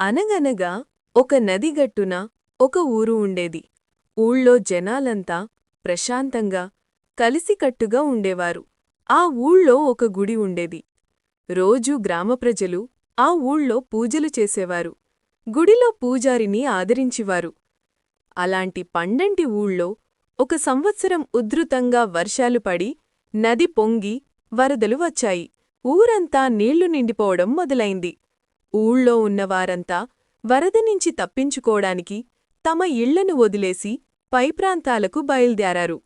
అనగనగా ఒక నదిగట్టున ఒక ఊరు ఉండేది. ఊళ్ళో జనాలంతా ప్రశాంతంగా కలిసికట్టుగా ఉండేవారు. ఆ ఊళ్ళో ఒక గుడి ఉండేది. రోజూ గ్రామప్రజలు ఆ ఊళ్ళో పూజలు చేసేవారు. గుడిలో పూజారిని ఆదరించివారు. అలాంటి పండంటి ఊళ్ళో ఒక సంవత్సరం ఉధృతంగా వర్షాలు పడి నది పొంగి వరదలు వచ్చాయి. ఊరంతా నీళ్ళు నిండిపోవడం మొదలైంది. ఊళ్ళో ఉన్నవారంతా వరద నుంచి తప్పించుకోడానికి తమ ఇళ్ళను వదిలేసి పైప్రాంతాలకు బయల్దేరారు.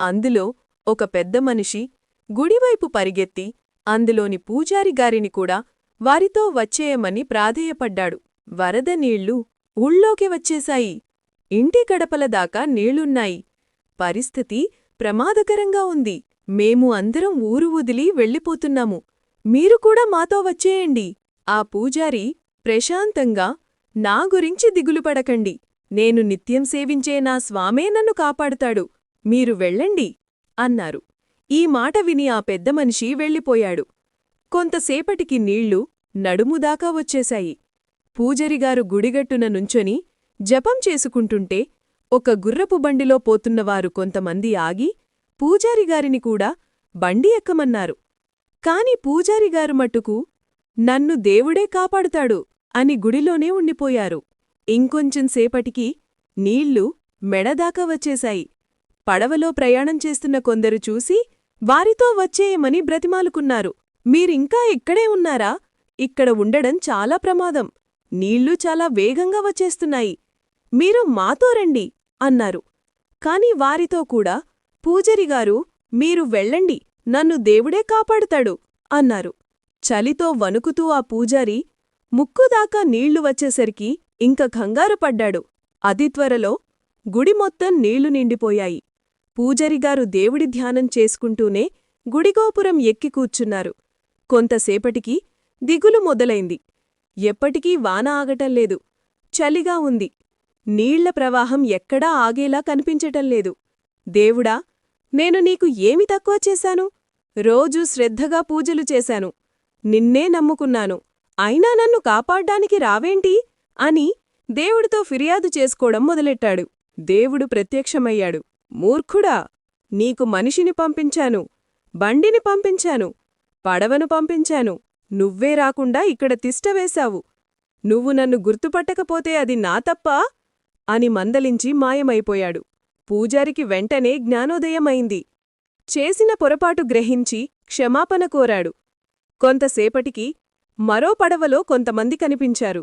అందులో ఒక పెద్ద మనిషి గుడివైపు పరిగెత్తి అందులోని పూజారిగారిని కూడా వారితో వచ్చేయమని ప్రాధేయపడ్డాడు. వరద నీళ్ళు ఊళ్ళోకి వచ్చేశాయి. ఇంటి గడపల దాకా నీళ్ళున్నాయి. పరిస్థితి ప్రమాదకరంగా ఉంది. మేము అందరం ఊరు వదిలి వెళ్ళిపోతున్నాము. మీరు కూడా మాతో వచ్చేయండి. ఆ పూజారి ప్రశాంతంగా నా గురించి దిగులుపడకండి నేను నిత్యం సేవించే నా స్వామే నన్ను కాపాడుతాడు. మీరు వెళ్ళండి అన్నారు. ఈ మాట విని ఆ పెద్ద మనిషి వెళ్ళిపోయాడు. కొంతసేపటికి నీళ్ళు నడుముదాకా వచ్చేశాయి. పూజరిగారు గుడిగట్టున నుంచొని జపం చేసుకుంటుంటే ఒక గుర్రపు బండిలో పోతున్నవారు కొంతమంది ఆగి పూజారిగారిని కూడా బండి ఎక్కమన్నారు. కాని పూజారిగారు మట్టుకు నన్ను దేవుడే కాపాడుతాడు అని గుడిలోనే ఉండిపోయారు. ఇంకొంచెం సేపటికి నీళ్ళు మెడదాకా వచ్చేశాయి. పడవలో ప్రయాణం చేస్తున్న కొందరు చూసి వారితో వచ్చేయమని బ్రతిమాలుకున్నారు. మీరింకా ఇక్కడే ఉన్నారా? ఇక్కడ ఉండడం చాలా ప్రమాదం. నీళ్ళు చాలా వేగంగా వచ్చేస్తున్నాయి. మీరు మాతో రండి అన్నారు. కాని వారితో కూడా పూజరిగారు మీరు వెళ్ళండి. నన్ను దేవుడే కాపాడుతాడు అన్నారు. చలితో వణుకుతూ ఆ పూజారి ముక్కుదాకా నీళ్ళు వచ్చేసరికి ఇంక కంగారు పడ్డాడు అతి త్వరలో గుడి మొత్తం నీళ్ళు నిండిపోయాయి. పూజరిగారు దేవుడి ధ్యానం చేసుకుంటూనే గుడిగోపురం ఎక్కి కూర్చున్నారు. కొంతసేపటికి దిగులు మొదలైంది. ఎప్పటికీ వాన ఆగటంలేదు చలిగా ఉంది. నీళ్ళ ప్రవాహం ఎక్కడా ఆగేలా కనిపించటంలేదు దేవుడా నేను నీకు ఏమి తక్కువ చేశాను? రోజూ శ్రద్ధగా పూజలు చేశాను. నిన్నే నమ్ముకున్నాను. అయినా నన్ను కాపాడ్డానికి రావేంటి? అని దేవుడితో ఫిర్యాదు చేసుకోవడం మొదలెట్టాడు. దేవుడు ప్రత్యక్షమయ్యాడు. మూర్ఖుడా నీకు మనిషిని పంపించాను బండిని పంపించాను పడవను పంపించాను. నువ్వే రాకుండా ఇక్కడ తిష్టవేశావు నువ్వు నన్ను గుర్తుపట్టకపోతే అది నా తప్ప? అని మందలించి మాయమైపోయాడు. పూజారికి వెంటనే జ్ఞానోదయమైంది. చేసిన పొరపాటు గ్రహించి క్షమాపణ కోరాడు. కొంతసేపటికి మరో పడవలో కొంతమంది కనిపించారు.